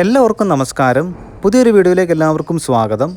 എല്ലാവർക്കും നമസ്കാരം. പുതിയൊരു വീഡിയോയിലേക്ക് എല്ലാവർക്കും സ്വാഗതം.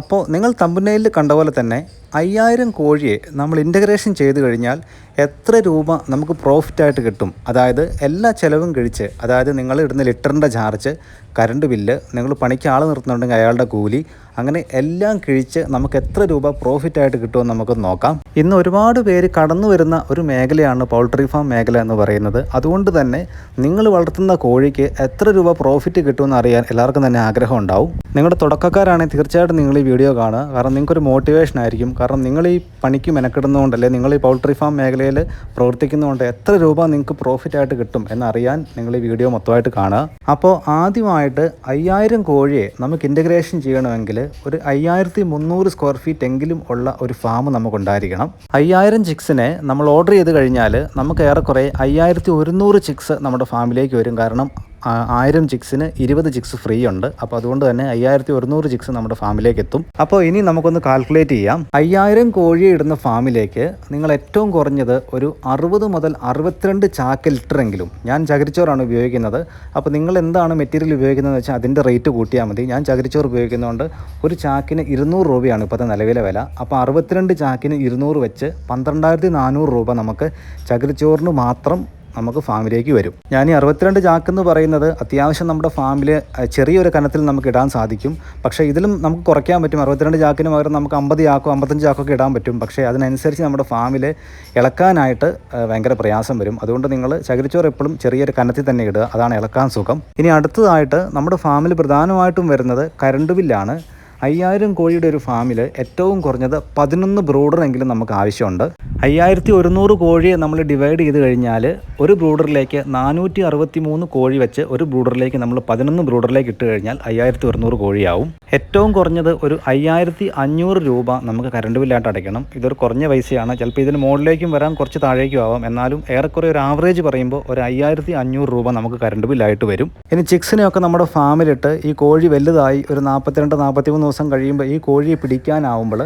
അപ്പോൾ നിങ്ങൾ തമ്പനയിൽ കണ്ട പോലെ തന്നെ അയ്യായിരം കോഴിയെ നമ്മൾ ഇന്റഗ്രേഷൻ ചെയ്ത് കഴിഞ്ഞാൽ എത്ര രൂപ നമുക്ക് പ്രോഫിറ്റായിട്ട് കിട്ടും? അതായത് എല്ലാ ചിലവും കഴിച്ച് അതായത് നിങ്ങൾ ഇടുന്ന ലിറ്ററിന്റെ ചാർജ് കറണ്ട് ബില്ല് നിങ്ങൾ പണിക്ക് ആൾ നിർത്തുന്നുണ്ടെങ്കിൽ അയാളുടെ കൂലി അങ്ങനെ എല്ലാം കിഴിച്ച് നമുക്ക് എത്ര രൂപ പ്രോഫിറ്റായിട്ട് കിട്ടുമെന്ന് നമുക്ക് നോക്കാം. ഇന്ന് ഒരുപാട് പേര് കടന്നു വരുന്ന ഒരു മേഖലയാണ് പൗൾട്രി ഫാം മേഖല എന്ന് പറയുന്നത്. അതുകൊണ്ട് തന്നെ നിങ്ങൾ വളർത്തുന്ന കോഴിക്ക് എത്ര രൂപ പ്രോഫിറ്റ് കിട്ടുമെന്ന് അറിയാൻ എല്ലാവർക്കും തന്നെ ആഗ്രഹം ഉണ്ടാവും. നിങ്ങളുടെ തുടക്കക്കാരാണെങ്കിൽ തീർച്ചയായിട്ടും നിങ്ങൾ ഈ വീഡിയോ കാണുക. കാരണം നിങ്ങൾക്കൊരു മോട്ടിവേഷൻ ആയിരിക്കും. കാരണം നിങ്ങൾ ഈ പണിക്ക് മെനക്കെടുന്നതുകൊണ്ടല്ലേ നിങ്ങൾ ഈ പൗൾട്രി ഫാം മേഖലയിൽ പ്രവർത്തിക്കുന്നതുകൊണ്ട് എത്ര രൂപ നിങ്ങൾക്ക് പ്രോഫിറ്റ് ആയിട്ട് കിട്ടും എന്നറിയാൻ നിങ്ങൾ ഈ വീഡിയോ മൊത്തമായിട്ട് കാണുക. അപ്പോൾ ആദ്യമായിട്ട് അയ്യായിരം കോഴിയെ നമുക്ക് ഇന്റഗ്രേഷൻ ചെയ്യണമെങ്കിൽ ഒരു അയ്യായിരത്തി മുന്നൂറ് സ്ക്വയർ ഫീറ്റ് എങ്കിലും ഉള്ള ഒരു ഫാം നമുക്കുണ്ടായിരിക്കണം. അയ്യായിരം ചിക്സിനെ നമ്മൾ ഓർഡർ ചെയ്ത് കഴിഞ്ഞാൽ നമുക്ക് ഏറെക്കുറെ അയ്യായിരത്തി ഒരുന്നൂറ് ചിക്സ് നമ്മുടെ ഫാമിലേക്ക് വരും. കാരണം ആയിരം ചിക്സിന് ഇരുപത് ചിക്സ് ഫ്രീ ഉണ്ട്. അപ്പോൾ അതുകൊണ്ട് തന്നെ അയ്യായിരത്തി ഒരുന്നൂറ് ചിക്സ് നമ്മുടെ ഫാമിലേക്ക് എത്തും അപ്പോൾ ഇനി നമുക്കൊന്ന് കാൽക്കുലേറ്റ് ചെയ്യാം. അയ്യായിരം കോഴി ഇടുന്ന ഫാമിലേക്ക് നിങ്ങൾ ഏറ്റവും കുറഞ്ഞത് ഒരു അറുപത് മുതൽ അറുപത്തിരണ്ട് ചാക്ക് ലിറ്ററെങ്കിലും ഞാൻ ചകിരിച്ചോറാണ് ഉപയോഗിക്കുന്നത്. അപ്പോൾ നിങ്ങൾ എന്താണ് മെറ്റീരിയൽ ഉപയോഗിക്കുന്നതെന്ന് വെച്ചാൽ അതിന്റെ റേറ്റ് കൂട്ടിയാൽ മതി. ഞാൻ ചകിരിച്ചോറ് ഉപയോഗിക്കുന്നതുകൊണ്ട് ഒരു ചാക്കിന് ഇരുന്നൂറ് രൂപയാണ് ഇപ്പോഴത്തെ നിലവിലെ വില. അപ്പോൾ അറുപത്തിരണ്ട് ചാക്കിന് ഇരുന്നൂറ് വെച്ച് പന്ത്രണ്ടായിരത്തി നാനൂറ് രൂപ നമുക്ക് ചകിരിച്ചോറിന് മാത്രം നമുക്ക് ഫാമിലേക്ക് വരും. ഞാൻ ഈ അറുപത്തിരണ്ട് ചാക്ക് എന്ന് പറയുന്നത് അത്യാവശ്യം നമ്മുടെ ഫാമിൽ ചെറിയൊരു കനത്തിൽ നമുക്ക് ഇടാൻ സാധിക്കും. പക്ഷേ ഇതിലും നമുക്ക് കുറയ്ക്കാൻ പറ്റും. അറുപത്തിരണ്ട് ചാക്കിന് പകരം നമുക്ക് അമ്പത് ചാക്കോ അമ്പത്തഞ്ച് ചാക്കോ ഒക്കെ ഇടാൻ പറ്റും. പക്ഷേ അതിനനുസരിച്ച് നമ്മുടെ ഫാമിൽ ഇളക്കാനായിട്ട് ഭയങ്കര പ്രയാസം വരും. അതുകൊണ്ട് നിങ്ങൾ ചകിരിച്ചോറ് എപ്പോഴും ചെറിയൊരു കനത്തിൽ തന്നെ ഇടുക. അതാണ് ഇളക്കാൻ സുഖം. ഇനി അടുത്തതായിട്ട് നമ്മുടെ ഫാമിൽ പ്രധാനമായിട്ടും വരുന്നത് കരണ്ട് ബില്ലാണ്. അയ്യായിരം കോഴിയുടെ ഒരു ഫാമിൽ ഏറ്റവും കുറഞ്ഞത് പതിനൊന്ന് ബ്രൂഡറെങ്കിലും നമുക്ക് ആവശ്യമുണ്ട്. അയ്യായിരത്തി ഒരുന്നൂറ് കോഴിയെ നമ്മൾ ഡിവൈഡ് ചെയ്ത് കഴിഞ്ഞാൽ ഒരു ബ്രൂഡറിലേക്ക് നാനൂറ്റി അറുപത്തി മൂന്ന് കോഴി വെച്ച് ഒരു ബ്രൂഡറിലേക്ക് നമ്മൾ പതിനൊന്ന് ബ്രൂഡറിലേക്ക് ഇട്ട് കഴിഞ്ഞാൽ അയ്യായിരത്തി ഒരുന്നൂറ് കോഴിയാവും. ഏറ്റവും കുറഞ്ഞത് ഒരു അയ്യായിരത്തി അഞ്ഞൂറ് രൂപ നമുക്ക് കറണ്ട് ബില്ലായിട്ട് അടയ്ക്കണം. ഇതൊരു കുറഞ്ഞ പൈസയാണ്. ചിലപ്പോൾ ഇതിന് മുകളിലേക്കും വരാൻ കുറച്ച് താഴേക്കും ആവാം. എന്നാലും ഏറെക്കുറെ ഒരു ആവറേജ് പറയുമ്പോൾ ഒരു അയ്യായിരത്തി അഞ്ഞൂറ് രൂപ നമുക്ക് കറണ്ട് ബില്ലായിട്ട് വരും. ഇനി ചിക്സിനെയൊക്കെ നമ്മുടെ ഫാമിലിട്ട് ഈ കോഴി വലുതായി ഒരു നാൽപ്പത്തിരണ്ട് നാൽപ്പത്തിമൂന്ന് ദിവസം കഴിയുമ്പോൾ ഈ കോഴിയെ പിടിക്കാനാവുമ്പോൾ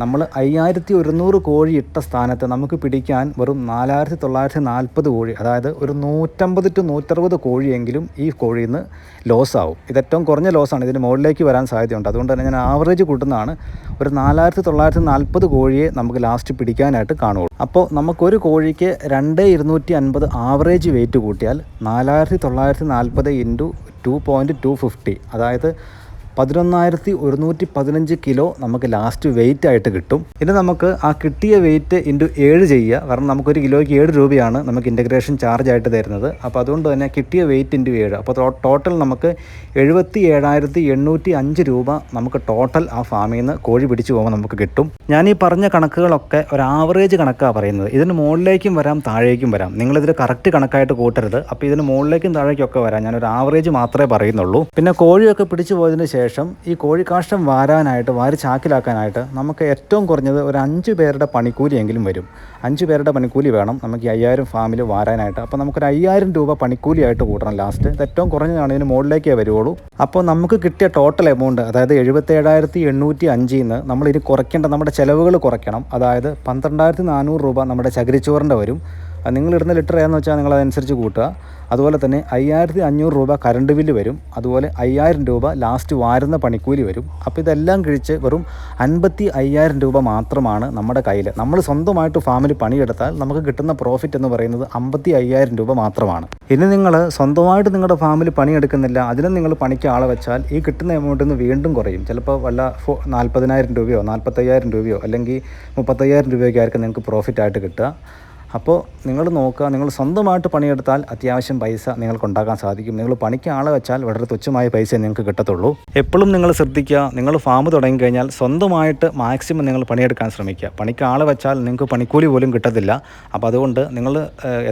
നമ്മൾ അയ്യായിരത്തി ഒരുന്നൂറ് കോഴി ഇട്ട സ്ഥാനത്ത് നമുക്ക് പിടിക്കാൻ വെറും നാലായിരത്തി തൊള്ളായിരത്തി നാൽപ്പത് കോഴി അതായത് ഒരു നൂറ്റമ്പത് ടു നൂറ്ററുപത് കോഴിയെങ്കിലും ഈ കോഴിയിൽ നിന്ന് ലോസ് ആവും. ഇത് ഏറ്റവും കുറഞ്ഞ ലോസാണ് ഇതിന് മുകളിലേക്ക് വരാൻ സാധ്യതയുണ്ട്. അതുകൊണ്ട് തന്നെ ഞാൻ ആവറേജ് കൂട്ടുന്നതാണ്. ഒരു നാലായിരത്തി തൊള്ളായിരത്തി നാൽപ്പത് കോഴിയെ നമുക്ക് ലാസ്റ്റ് പിടിക്കാനായിട്ട് കാണുള്ളൂ. അപ്പോൾ നമുക്കൊരു കോഴിക്ക് രണ്ട് ഇരുന്നൂറ്റി അൻപത് ആവറേജ് വെയിറ്റ് കൂട്ടിയാൽ നാലായിരത്തി തൊള്ളായിരത്തി നാൽപ്പത് into two point two fifty അതായത് പതിനൊന്നായിരത്തി ഒരുന്നൂറ്റി പതിനഞ്ച് കിലോ നമുക്ക് ലാസ്റ്റ് വെയിറ്റ് ആയിട്ട് കിട്ടും. ഇനി നമുക്ക് ആ കിട്ടിയ വെയിറ്റ് ഇന്റു ഏഴ് ചെയ്യുക. കാരണം നമുക്കൊരു കിലോയ്ക്ക് ഏഴ് രൂപയാണ് നമുക്ക് ഇന്റഗ്രേഷൻ ചാർജ് ആയിട്ട് തരുന്നത്. അപ്പോൾ അതുകൊണ്ട് തന്നെ കിട്ടിയ വെയിറ്റ് ഇന്റു ഏഴ്. അപ്പോൾ ടോട്ടൽ നമുക്ക് എഴുപത്തി ഏഴായിരത്തി എണ്ണൂറ്റി അഞ്ച് രൂപ നമുക്ക് ടോട്ടൽ ആ ഫാമിൽ നിന്ന് കോഴി പിടിച്ചു പോകുമ്പോൾ നമുക്ക് കിട്ടും. ഞാൻ ഈ പറഞ്ഞ കണക്കുകളൊക്കെ ഒരു ആവറേജ് കണക്കാണ് പറയുന്നത്. ഇതിന് മുകളിലേക്കും വരാം താഴേക്കും വരാം. നിങ്ങളിതിൽ കറക്റ്റ് കണക്കായിട്ട് കൂട്ടരുത്. അപ്പോൾ ഇതിന് മുകളിലേക്കും താഴേക്കും ഒക്കെ വരാം. ഞാനൊരു ആവറേജ് മാത്രമേ പറയുന്നുള്ളൂ. പിന്നെ കോഴിയൊക്കെ പിടിച്ചു പോയതിന് ശേഷം ഈ കോഴിക്കാഷ്ടം വാരാനായിട്ട് വാരി ചാക്കിലാക്കാനായിട്ട് നമുക്ക് ഏറ്റവും കുറഞ്ഞത് ഒരു അഞ്ച് പേരുടെ പണിക്കൂലിയെങ്കിലും വരും. അഞ്ച് പേരുടെ പണിക്കൂലി വേണം നമുക്ക് ഈ അയ്യായിരം ഫാമിൽ വാരാനായിട്ട്. അപ്പോൾ നമുക്കൊരു അയ്യായിരം രൂപ പണിക്കൂലിയായിട്ട് കൂട്ടണം ലാസ്റ്റ്. ഇത് ഏറ്റവും കുറഞ്ഞതാണ് ഇതിന് മുകളിലേക്കേ വരുള്ളൂ അപ്പോൾ നമുക്ക് കിട്ടിയ ടോട്ടൽ എമൗണ്ട് അതായത് എഴുപത്തേഴായിരത്തി എണ്ണൂറ്റി അഞ്ചിൽ നിന്ന് നമ്മൾ ഇനി കുറയ്ക്കേണ്ട നമ്മുടെ ചിലവുകൾ കുറയ്ക്കണം. അതായത് പന്ത്രണ്ടായിരത്തി നാനൂറ് രൂപ നമ്മുടെ ചകിരിച്ചോറിന്റെ വരും. നിങ്ങൾ ഇടുന്ന ലിറ്റർ ഏതെന്ന് വെച്ചാൽ നിങ്ങൾ അതനുസരിച്ച് കൂട്ടുക. അതുപോലെ തന്നെ അയ്യായിരത്തി അഞ്ഞൂറ് രൂപ കറണ്ട് ബില്ല് വരും. അതുപോലെ അയ്യായിരം രൂപ ലാസ്റ്റ് വാരുന്ന പണിക്കൂലി വരും. അപ്പോൾ ഇതെല്ലാം കഴിച്ച് വെറും അൻപത്തി അയ്യായിരം രൂപ മാത്രമാണ് നമ്മുടെ കയ്യിൽ. നമ്മൾ സ്വന്തമായിട്ട് ഫാമിൽ പണിയെടുത്താൽ നമുക്ക് കിട്ടുന്ന പ്രോഫിറ്റ് എന്ന് പറയുന്നത് അമ്പത്തി അയ്യായിരം രൂപ മാത്രമാണ്. ഇനി നിങ്ങൾ സ്വന്തമായിട്ട് നിങ്ങളുടെ ഫാമിൽ പണിയെടുക്കുന്നില്ല. അതിനും നിങ്ങൾ പണിക്ക് ആളെ വെച്ചാൽ ഈ കിട്ടുന്ന എമൗണ്ടിൽ നിന്ന് വീണ്ടും കുറയും. ചിലപ്പോൾ വല്ല ഫോ നാൽപ്പതിനായിരം രൂപയോ നാൽപ്പത്തയ്യായിരം രൂപയോ അല്ലെങ്കിൽ മുപ്പത്തയ്യായിരം രൂപയൊക്കെ ആയിരിക്കും നിങ്ങൾക്ക് പ്രോഫിറ്റ് ആയിട്ട് കിട്ടുക. അപ്പോൾ നിങ്ങൾ നോക്കുക നിങ്ങൾ സ്വന്തമായിട്ട് പണിയെടുത്താൽ അത്യാവശ്യം പൈസ നിങ്ങൾക്ക് ഉണ്ടാക്കാൻ സാധിക്കും. നിങ്ങൾ പണിക്ക് ആളെ വെച്ചാൽ വളരെ തുച്ഛമായ പൈസ നിങ്ങൾക്ക് കിട്ടത്തുള്ളൂ. എപ്പോഴും നിങ്ങൾ ശ്രദ്ധിക്കുക നിങ്ങൾ ഫാം തുടങ്ങിക്കഴിഞ്ഞാൽ സ്വന്തമായിട്ട് മാക്സിമം നിങ്ങൾ പണിയെടുക്കാൻ ശ്രമിക്കുക. പണിക്ക് ആളെ വെച്ചാൽ നിങ്ങൾക്ക് പണിക്കൂലി പോലും കിട്ടത്തില്ല. അപ്പോൾ അതുകൊണ്ട് നിങ്ങൾ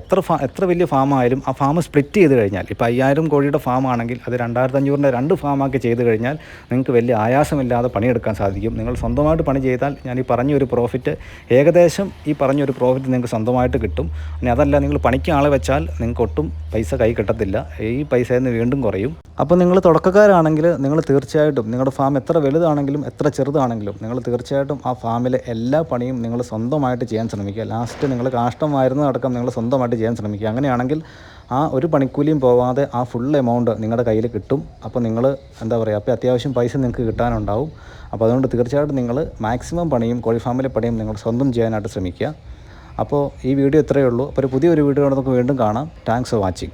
എത്ര ഫാ എത്ര വലിയ ഫാം ആയാലും ആ ഫാം സ്പ്ലിറ്റ് ചെയ്ത് കഴിഞ്ഞാൽ ഇപ്പോൾ അയ്യായിരം കോഴിയുടെ ഫാം ആണെങ്കിൽ അത് രണ്ടായിരത്തി അഞ്ഞൂറിന്റെ രണ്ട് ഫാമാക്കി ചെയ്ത് കഴിഞ്ഞാൽ നിങ്ങൾക്ക് വലിയ ആയാസമില്ലാതെ പണിയെടുക്കാൻ സാധിക്കും. നിങ്ങൾ സ്വന്തമായിട്ട് പണി ചെയ്താൽ ഞാൻ ഈ പറഞ്ഞ ഒരു പ്രോഫിറ്റ് ഏകദേശം ഈ പറഞ്ഞ ഒരു പ്രോഫിറ്റ് നിങ്ങൾക്ക് സ്വന്തമായിട്ട് സ്വന്തമായിട്ട് കിട്ടും. ഇനി അതല്ല നിങ്ങൾ പണിക്ക് ആളെ വെച്ചാൽ നിങ്ങൾക്ക് ഒട്ടും പൈസ കൈ കിട്ടത്തില്ല. ഈ പൈസയിൽ നിന്ന് വീണ്ടും കുറയും. അപ്പോൾ നിങ്ങൾ തുടക്കക്കാരാണെങ്കിൽ നിങ്ങൾ തീർച്ചയായിട്ടും നിങ്ങളുടെ ഫാം എത്ര വലുതാണെങ്കിലും എത്ര ചെറുതാണെങ്കിലും നിങ്ങൾ തീർച്ചയായിട്ടും ആ ഫാമിലെ എല്ലാ പണിയും നിങ്ങൾ സ്വന്തമായിട്ട് ചെയ്യാൻ ശ്രമിക്കുക. ലാസ്റ്റ് നിങ്ങൾ കാഷ്ടം വരുന്നതടക്കം നിങ്ങൾ സ്വന്തമായിട്ട് ചെയ്യാൻ ശ്രമിക്കുക. അങ്ങനെയാണെങ്കിൽ ആ ഒരു പണിക്കൂലിയും പോവാതെ ആ ഫുൾ എമൗണ്ട് നിങ്ങളുടെ കയ്യിൽ കിട്ടും. അപ്പോൾ നിങ്ങൾ എന്താ പറയുക അപ്പോൾ അത്യാവശ്യം പൈസ നിങ്ങൾക്ക് കിട്ടാനുണ്ടാവും. അപ്പോൾ അതുകൊണ്ട് തീർച്ചയായിട്ടും നിങ്ങൾ മാക്സിമം പണിയും കോഴി ഫാമിലെ പണിയും നിങ്ങൾ സ്വന്തം ചെയ്യാനായിട്ട് ശ്രമിക്കുക. അപ്പോൾ ഈ വീഡിയോ ഇത്രയേ ഉള്ളൂ. അപ്പോൾ ഒരു പുതിയൊരു വീഡിയോ നമുക്ക് വീണ്ടും കാണാം. Thanks for watching